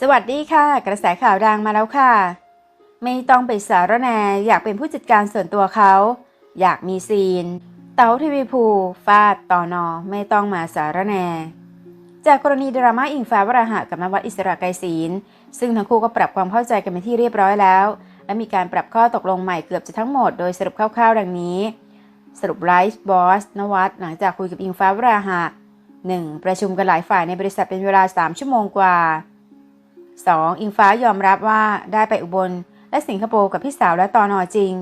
สวัสดีค่ะ กระแสข่าวดังมาแล้วค่ะ ไม่ต้องไปสารแนอยากเป็นผู้จัดการส่วนตัวเขา อยากมีซีน เต๋าทีวีภูฟาดต่อนอ ไม่ต้องมาสารแน จากกรณีดราม่าอิงฟ้าวราหะกับนวัดอิสระไกรศีลซึ่งทั้งคู่ก็ปรับความเข้าใจกันเป็นที่เรียบร้อยแล้ว และมีการปรับข้อตกลงใหม่เกือบจะทั้งหมดโดยสรุปคร่าวๆ ดังนี้ สรุปไลฟ์บอสนวัดหลังจากคุยกับอิงฟ้าวราหะ 1. ประชุมกันหลายฝ่ายในบริษัทเป็นเวลา 3 ชั่วโมงกว่า 2. อิงฟ้ายอมรับว่าได้ไปอุบล และสิงคโปร์กับพี่สาวและตอนอจริง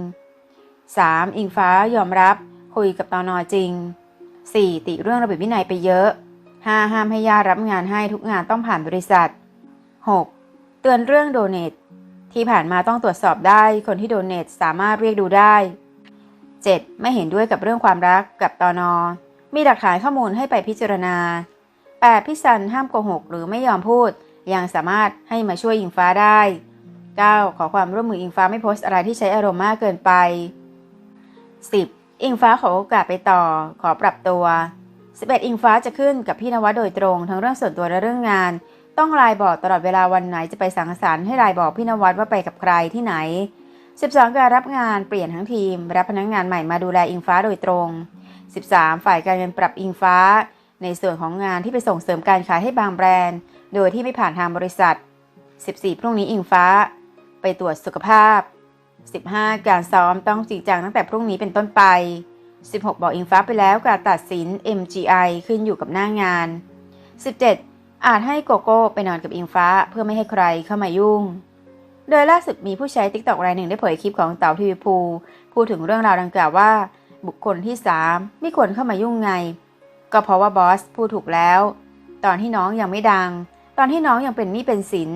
3. อิงฟ้ายอมรับ คุยกับตอนอจริง 4. ติเรื่องระเบียบวินัยไปเยอะ 5. ห้ามให้ญาติรับงานให้ทุกงานต้องผ่านบริษัท 6. เตือนเรื่องโดเนทที่ผ่านมาต้องตรวจสอบได้คนที่โดเนทสามารถเรียกดูได้ 7. ไม่เห็นด้วยกับเรื่องความรักกับตอนอมีหลักฐานข้อมูลให้ไปพิจารณา 8. พี่ซันห้ามโกหกหรือไม่ยอมพูด ยังสามารถให้มาช่วยอิงฟ้าได้ 9. ขอความร่วมมืออิงฟ้าไม่โพสต์อะไรที่ใช้อารมณ์มากเกินไป 10. อิงฟ้าขอโอกาสไปต่อ ขอปรับตัว 11. อิงฟ้าจะขึ้นกับพี่นวัดโดยตรง ทั้งเรื่องส่วนตัวและเรื่องงาน ต้องไลน์บอกตลอดเวลาวันไหนจะไปสังสรรค์ให้ไลน์บอกพี่นวัดว่าไปกับใครที่ไหน 12. การรับงานเปลี่ยนทั้งทีม รับพนักงงานใหม่มาดูแลอิงฟ้าโดยตรง 13. ฝ่ายการเงินปรับอิงฟ้า ในส่วนของงานที่ไปส่งเสริมการขายให้บางแบรนด์ โดยที่ไม่ผ่านทางบริษัท 14 พรุ่งนี้อิงฟ้า ไปตรวจสุขภาพ 15 การซ้อมต้องจริงจังตั้งแต่พรุ่งนี้เป็นต้นไป 16 บอกอิงฟ้าไปแล้วการตัดสิน MGI ขึ้นอยู่กับหน้างาน 17 อาจให้โกโก้ไปนอนกับอิงฟ้าเพื่อไม่ให้ใครเข้ามายุ่ง โดยล่าสุดมีผู้ใช้ TikTok รายหนึ่งได้เผยคลิปของเต๋าทีวีภูพูดถึงเรื่องราวดังกล่าวว่า บุคคลที่ 3 ไม่ควรเข้ามายุ่งไง ก็เพราะว่าบอสพูดถูกแล้ว ตอนที่น้องยังไม่ดัง ตอนที่น้องยังเป็นหนี้เป็นสิน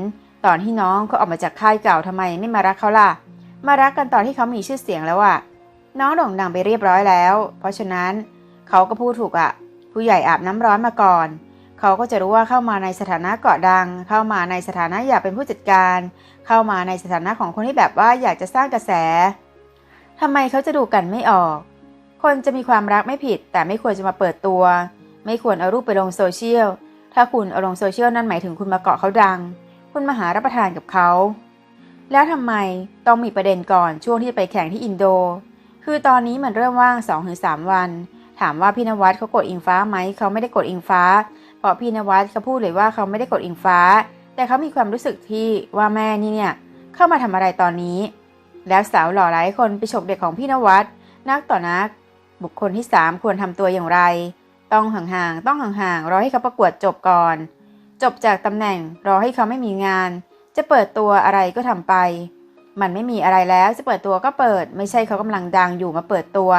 ตอนที่น้องเขาออกมาจากค่ายเก่าทำไมไม่มารักเขาล่ะ มารักกันตอนที่เขามีชื่อเสียงแล้วอะน้องโด่งดังไปเรียบร้อยแล้ว เพราะฉะนั้นเขาก็พูดถูกอะผู้ใหญ่อาบน้ำร้อนมาก่อน เขาก็จะรู้ว่าเข้ามาในสถานะเกาะดัง เข้ามาในสถานะอยากเป็นผู้จัดการ เข้ามาในสถานะของคนที่แบบว่าอยากจะสร้างกระแสทำไมเขาจะดูกันไม่ออก คนจะมีความรักไม่ผิด แต่ไม่ควรจะมาเปิดตัว ไม่ควรเอารูปไปลงโซเชียล ถ้าคุณเอาลงโซเชียลนั่นหมายถึงคุณมาเกาะเขาดัง คุณมาหารับประทานกับเขา แล้วทำไมต้องมีประเด็นก่อนช่วงที่จะไปแข่งที่อินโด คือตอนนี้มันเริ่มว่าง 2-3 วัน ถามว่าพี่นวัดเขากดอิงฟ้าไหม เขาไม่ได้กดอิงฟ้า เพราะพี่นวัดเขาพูดเลยว่าเขาไม่ได้กดอิงฟ้า แต่เขามีความรู้สึกที่ว่าแม่นี่เนี่ยเข้ามาทำอะไรตอนนี้ แล้วสาวหล่อหลายคนไปฉกเด็กของพี่นวัดนักต่อนัก บุคคลที่ 3 ควรทำตัวอย่างไร ต้องห่างๆ ต้องห่างๆ รอให้เขาประกวดจบก่อน จบจากตำแหน่ง รอให้เขาไม่มีงาน จะเปิดตัวอะไรก็ทำไป มันไม่มีอะไรแล้วจะเปิดตัวก็เปิด ไม่ใช่เขากำลังดังอยู่มาเปิดตัว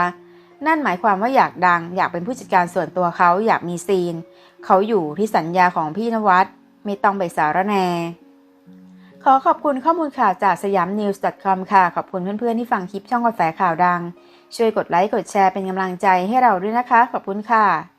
นั่นหมายความว่าอยากดัง อยากเป็นผู้จัดการส่วนตัวเขาอยากมีซีน เขาอยู่ที่สัญญาของพี่นวัดไม่ต้องไปสารแน ขอขอบคุณข้อมูลข่าวจากสยาม news com ค่ะ ขอบคุณเพื่อนๆที่ฟังคลิปช่องกาแฟข่าวดัง ช่วยกดไลค์กดแชร์เป็นกำลังใจให้เราด้วยนะคะ ขอบคุณค่ะ